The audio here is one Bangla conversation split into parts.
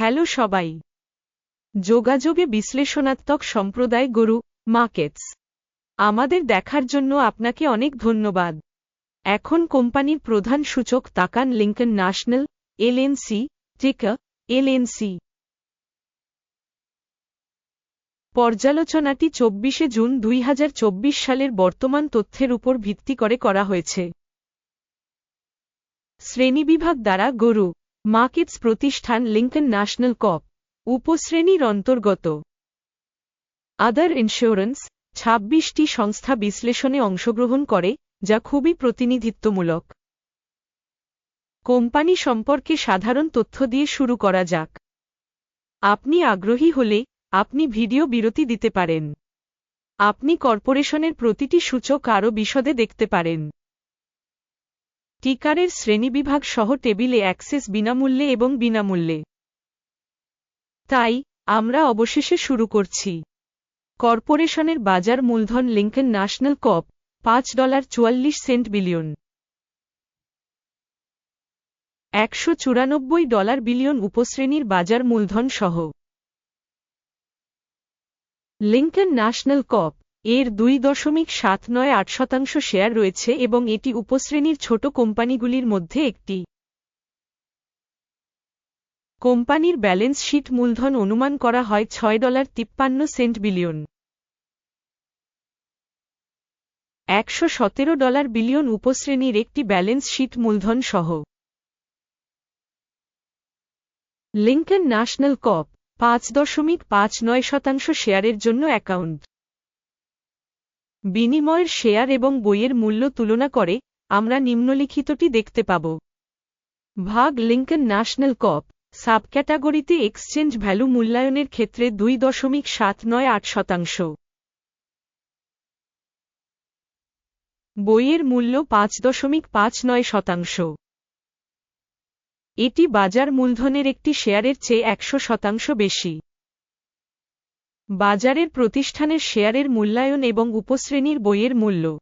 হ্যালো সবাই। যোগাযোগে বিশ্লেষণাত্মক সম্প্রদায় গরু, মার্কেটস। আমাদের দেখার জন্য আপনাকে অনেক ধন্যবাদ। এখন কোম্পানির প্রধান সূচক তাকান লিঙ্কন ন্যাশনাল, এলএনসি, টিকা, এলএনসি। পর্যালোচনাটি চব্বিশে জুন দুই হাজার চব্বিশ সালের বর্তমান তথ্যের উপর ভিত্তি করে করা হয়েছে। শ্রেণীবিভাগ দ্বারা গরু। মার্কেটস প্রতিষ্ঠান লিঙ্কন ন্যাশনাল কপ উপশ্রেণীর অন্তর্গত। আদার ইন্স্যুরেন্স ছাব্বিশটি সংস্থা বিশ্লেষণে অংশগ্রহণ করে, যা খুবই প্রতিনিধিত্বমূলক। কোম্পানি সম্পর্কে সাধারণ তথ্য দিয়ে শুরু করা যাক। আপনি আগ্রহী হলে আপনি ভিডিও বিরতি দিতে পারেন। আপনি কর্পোরেশনের প্রতিটি সূচক আরও বিশদে দেখতে পারেন। টিকারের শ্রেণীবিভাগ সহ টেবিলে অ্যাক্সেস বিনামূল্যে এবং বিনামূল্যে। তাই, আমরা অবশেষে শুরু করছি। কর্পোরেশনের বাজার মূলধন লিঙ্কন ন্যাশনাল কপ, পাঁচ ডলার চুয়াল্লিশ সেন্ট বিলিয়ন। একশো চুরানব্বই ডলার বিলিয়ন উপশ্রেণীর বাজার মূলধন সহ। লিঙ্কন ন্যাশনাল কপ এর দুই দশমিক সাত নয় আট শতাংশ শেয়ার রয়েছে এবং এটি উপশ্রেণীর ছোট কোম্পানিগুলির মধ্যে একটি। কোম্পানির ব্যালেন্স শিট মূলধন অনুমান করা হয় ছয় ডলার তিপ্পান্ন সেন্ট বিলিয়ন। একশো সতেরো ডলার বিলিয়ন উপশ্রেণীর একটি ব্যালেন্স শিট মূলধন সহ। লিঙ্কন ন্যাশনাল কপ, পাঁচ দশমিক পাঁচ নয় শতাংশ শেয়ারের জন্য অ্যাকাউন্ট। বিনিময়ের শেয়ার এবং বইয়ের মূল্য তুলনা করে, আমরা নিম্নলিখিতটি দেখতে পাব। ভাগ লিঙ্কন ন্যাশনাল কপ, সাবক্যাটাগরিতে এক্সচেঞ্জ ভ্যালু মূল্যায়নের ক্ষেত্রে দুই দশমিক সাত নয় আট শতাংশ। বইয়ের মূল্য পাঁচ দশমিক পাঁচ নয় শতাংশ। এটি বাজার মূলধনের একটি শেয়ারের চেয়ে একশো শতাংশ বেশি। বাজারের প্রতিষ্ঠানের শেয়ারের মূল্যায়ন এবং উপশ্রেণীর বইয়ের মূল্য।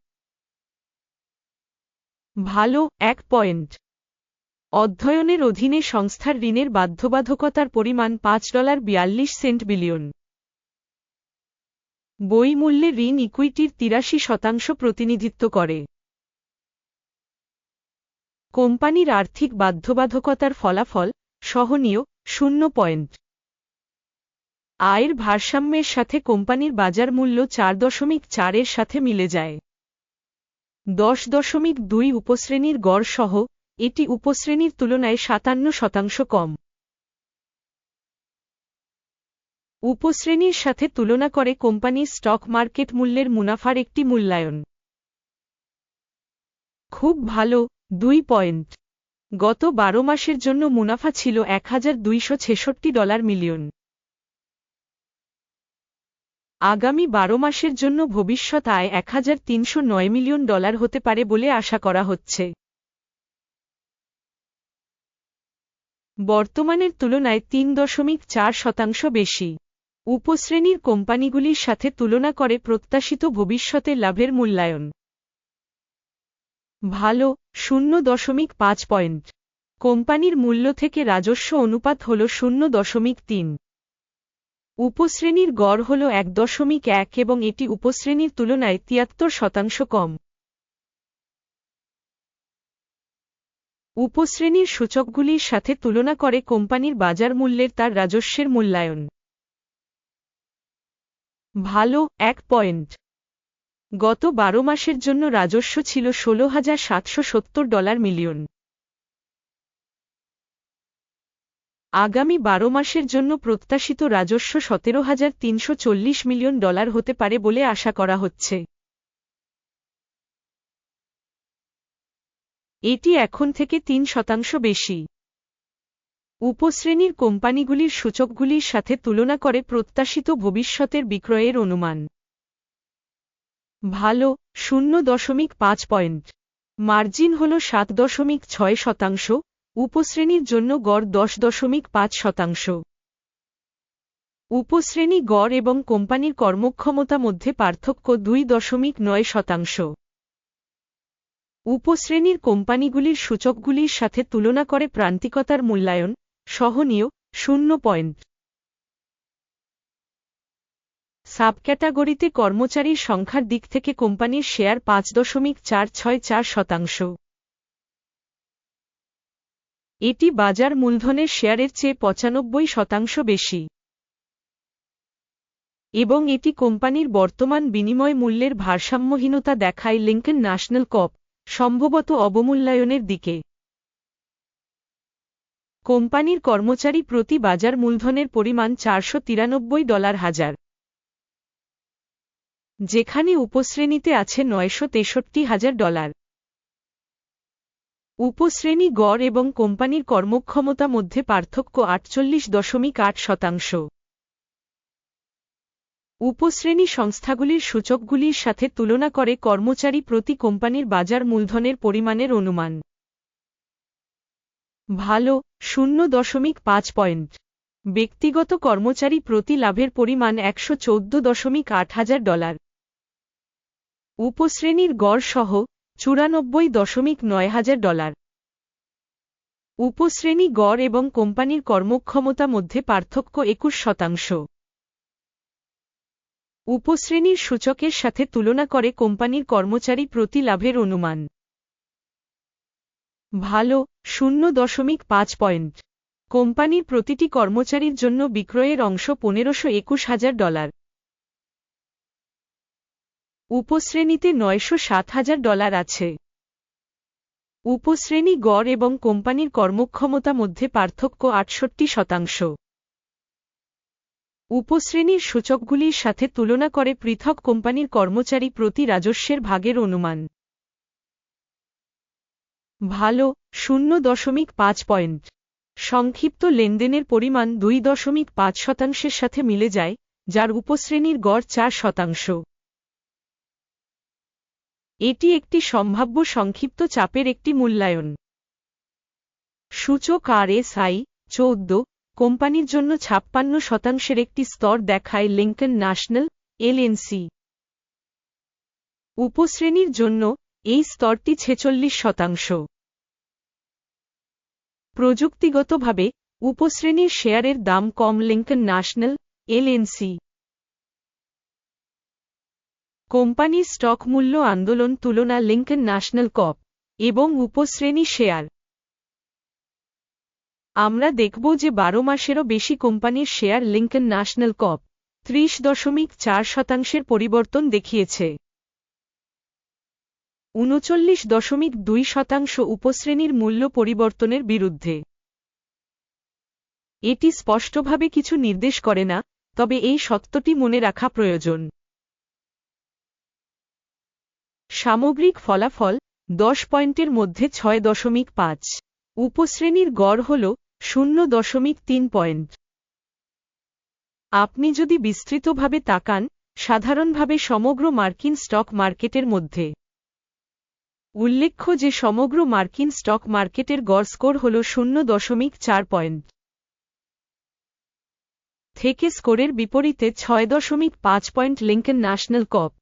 ভালো, এক পয়েন্ট। অধ্যয়নের অধীনে সংস্থার ঋণের বাধ্যবাধকতার পরিমাণ পাঁচ ডলার বিয়াল্লিশ সেন্ট বিলিয়ন। বই মূল্যে ঋণ ইকুইটির তিরাশি শতাংশ প্রতিনিধিত্ব করে। কোম্পানির আর্থিক বাধ্যবাধকতার ফলাফল, সহনীয়, শূন্য পয়েন্ট। আয়ের ভারসাম্যের সাথে কোম্পানির বাজার মূল্য চার দশমিক চারের সাথে মিলে যায়। দশ দশমিক দুই উপশ্রেণীর গড় সহ এটি উপশ্রেণীর তুলনায় সাতান্ন শতাংশ কম। উপশ্রেণীর সাথে তুলনা করে কোম্পানির স্টক মার্কেট মূল্যের মুনাফার একটি মূল্যায়ন। খুব ভালো, দুই পয়েন্ট। গত বারো মাসের জন্য মুনাফা ছিল এক হাজার দুইশ ছেষট্টি ডলার মিলিয়ন। আগামী বারো মাসের জন্য ভবিষ্যৎ আয় এক হাজার তিনশো নয় মিলিয়ন ডলার হতে পারে বলে আশা করা হচ্ছে। বর্তমানের তুলনায় তিন দশমিক চার শতাংশ বেশি। উপশ্রেণীর কোম্পানিগুলির সাথে তুলনা করে প্রত্যাশিত ভবিষ্যতে লাভের মূল্যায়ন। ভালো, শূন্য দশমিক পাঁচ পয়েন্ট। কোম্পানির মূল্য থেকে রাজস্ব অনুপাত হল শূন্য দশমিক তিন। উপশ্রেণীর গড় হল এক দশমিক এক এবং এটি উপশ্রেণীর তুলনায় তিয়াত্তর শতাংশ কম। উপশ্রেণীর সূচকগুলির সাথে তুলনা করে কোম্পানির বাজার মূল্যের তার রাজস্বের মূল্যায়ন। ভালো, এক পয়েন্ট। গত বারো মাসের জন্য রাজস্ব ছিল ষোলো হাজার সাতশো সত্তর ডলার মিলিয়ন। আগামী বারো মাসের জন্য প্রত্যাশিত রাজস্ব সতেরো হাজার তিনশো চল্লিশ মিলিয়ন ডলার হতে পারে বলে আশা করা হচ্ছে। এটি এখন থেকে তিন শতাংশ বেশি। উপশ্রেণীর কোম্পানিগুলির সূচকগুলির সাথে তুলনা করে প্রত্যাশিত ভবিষ্যতের বিক্রয়ের অনুমান। ভালো, শূন্য দশমিক পাঁচ পয়েন্ট। মার্জিন হল সাত দশমিক ছয় শতাংশ। উপশ্রেণীর জন্য গড় দশ দশমিক পাঁচ শতাংশ। উপশ্রেণী গড় এবং কোম্পানির কর্মক্ষমতা মধ্যে পার্থক্য দুই দশমিক নয় শতাংশ। উপশ্রেণীর কোম্পানিগুলির সূচকগুলির সাথে তুলনা করে প্রান্তিকতার মূল্যায়ন, সহনীয়, শূন্য পয়েন্ট। সাবক্যাটাগরিতে কর্মচারীর সংখ্যার দিক থেকে কোম্পানির শেয়ার পাঁচ দশমিক চার ছয় চার শতাংশ। এটি বাজার মূলধনের শেয়ারের চেয়ে পঁচানব্বই শতাংশ বেশি। এবং এটি কোম্পানির বর্তমান বিনিময় মূল্যের ভারসাম্যহীনতা দেখায় লিঙ্কন ন্যাশনাল কপ, সম্ভবত অবমূল্যায়নের দিকে। কোম্পানির কর্মচারী প্রতি বাজার মূলধনের পরিমাণ চারশো তিরানব্বই ডলার হাজার। যেখানে উপশ্রেণীতে আছে নয়শো হাজার ডলার। উপশ্রেণী গড় এবং কোম্পানির কর্মক্ষমতা মধ্যে পার্থক্য আটচল্লিশ দশমিক আট শতাংশ। উপশ্রেণী সংস্থাগুলির সূচকগুলির সাথে তুলনা করে কর্মচারী প্রতি কোম্পানির বাজার মূলধনের পরিমাণের অনুমান। ভালো, শূন্য দশমিক পাঁচ পয়েন্ট। ব্যক্তিগত কর্মচারী প্রতি লাভের পরিমাণ একশো চৌদ্দ দশমিক আট হাজার ডলার। উপশ্রেণীর গড় সহ চুরানব্বই দশমিক নয় হাজার ডলার। উপশ্রেণী গড় এবং কোম্পানির কর্মক্ষমতা মধ্যে পার্থক্য একুশ শতাংশ। উপশ্রেণীর সূচকের সাথে তুলনা করে কোম্পানির কর্মচারী প্রতি লাভের অনুমান। ভালো, শূন্য দশমিক পাঁচ পয়েন্ট। কোম্পানির প্রতিটি কর্মচারীর জন্য বিক্রয়ের অংশ পনেরোশো একুশ হাজার ডলার। উপশ্রেণীতে নয়শো সাত হাজার ডলার আছে। উপশ্রেণী গড় এবং কোম্পানির কর্মক্ষমতা মধ্যে পার্থক্য আটষট্টি শতাংশ। উপশ্রেণীর সূচকগুলির সাথে তুলনা করে পৃথক কোম্পানির কর্মচারী প্রতি রাজস্বের ভাগের অনুমান। ভালো, শূন্য দশমিক পাঁচ পয়েন্ট। সংক্ষিপ্ত লেনদেনের পরিমাণ দুই দশমিক পাঁচ শতাংশের সাথে মিলে যায়, যার উপশ্রেণীর গড় চার শতাংশ। এটি একটি সম্ভাব্য সংক্ষিপ্ত চাপের একটি মূল্যায়ন। সূচক আর এস আই চৌদ্দ, কোম্পানির জন্য ছাপ্পান্ন শতাংশের একটি স্তর দেখায় লিঙ্কন ন্যাশনাল এলএনসি উপশ্রেণীর জন্য এই স্তরটি ছেচল্লিশ শতাংশ। প্রযুক্তিগতভাবে উপশ্রেণীর শেয়ারের দাম কম লিঙ্কন ন্যাশনাল এলএনসি কোম্পানির স্টক মূল্য আন্দোলন তুলনা লিঙ্কন ন্যাশনাল কপ এবং উপশ্রেণী শেয়ার। আমরা দেখব যে বারো মাসেরও বেশি কোম্পানির শেয়ার লিঙ্কন ন্যাশনাল কপ ত্রিশ দশমিক চার শতাংশের পরিবর্তন দেখিয়েছে। উনচল্লিশ দশমিক দুই শতাংশ উপশ্রেণীর মূল্য পরিবর্তনের বিরুদ্ধে। এটি স্পষ্টভাবে কিছু নির্দেশ করে না, তবে এই সত্যটি মনে রাখা প্রয়োজন। সামগ্রিক ফলাফল দশ পয়েন্টের মধ্যে ছয় দশমিক পাঁচ। উপশ্রেণীর গড় হল শূন্য দশমিক তিন পয়েন্ট। আপনি যদি বিস্তৃতভাবে তাকান, সাধারণভাবে সমগ্র মার্কিন স্টক মার্কেটের মধ্যে। উল্লেখ্য যে সমগ্র মার্কিন স্টক মার্কেটের গড় স্কোর হল শূন্য দশমিক চার পয়েন্ট। থেকে স্কোরের বিপরীতে ছয় দশমিক পাঁচ পয়েন্ট লিঙ্কন ন্যাশনাল কপ।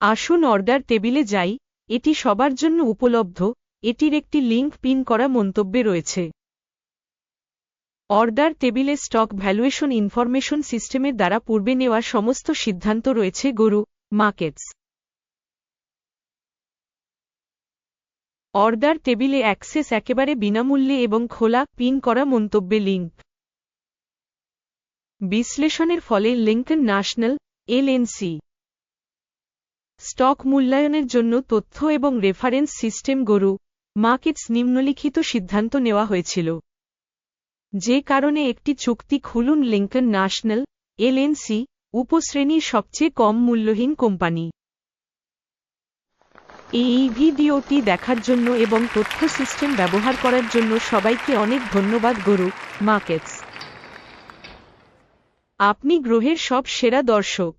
আসুন অর্ডার টেবিলে যাই, এটি সবার জন্য উপলব্ধ, এটির একটি লিঙ্ক পিন করা মন্তব্যে রয়েছে। অর্ডার টেবিলে স্টক ভ্যালুয়েশন ইনফরমেশন সিস্টেমের দ্বারা পূর্বে নেওয়া সমস্ত সিদ্ধান্ত রয়েছে, গরু, মার্কেটস। অর্ডার টেবিলে অ্যাক্সেস একেবারে বিনামূল্যে এবং খোলা, পিন করা মন্তব্যে লিঙ্ক। বিশ্লেষণের ফলে লিঙ্কন ন্যাশনাল এলএনসি স্টক মূল্যায়নের জন্য তথ্য এবং রেফারেন্স সিস্টেম গরু মার্কেটস নিম্নলিখিত সিদ্ধান্ত নেওয়া হয়েছিল। যে কারণে একটি চুক্তি খুলুন লিঙ্কন ন্যাশনাল এলএনসি, উপশ্রেণীর সবচেয়ে কম মূল্যহীন কোম্পানি। এই ভিডিওটি দেখার জন্য এবং তথ্য সিস্টেম ব্যবহার করার জন্য সবাইকে অনেক ধন্যবাদ গরু মার্কেটস। আপনি গ্রহের সব সেরা দর্শক।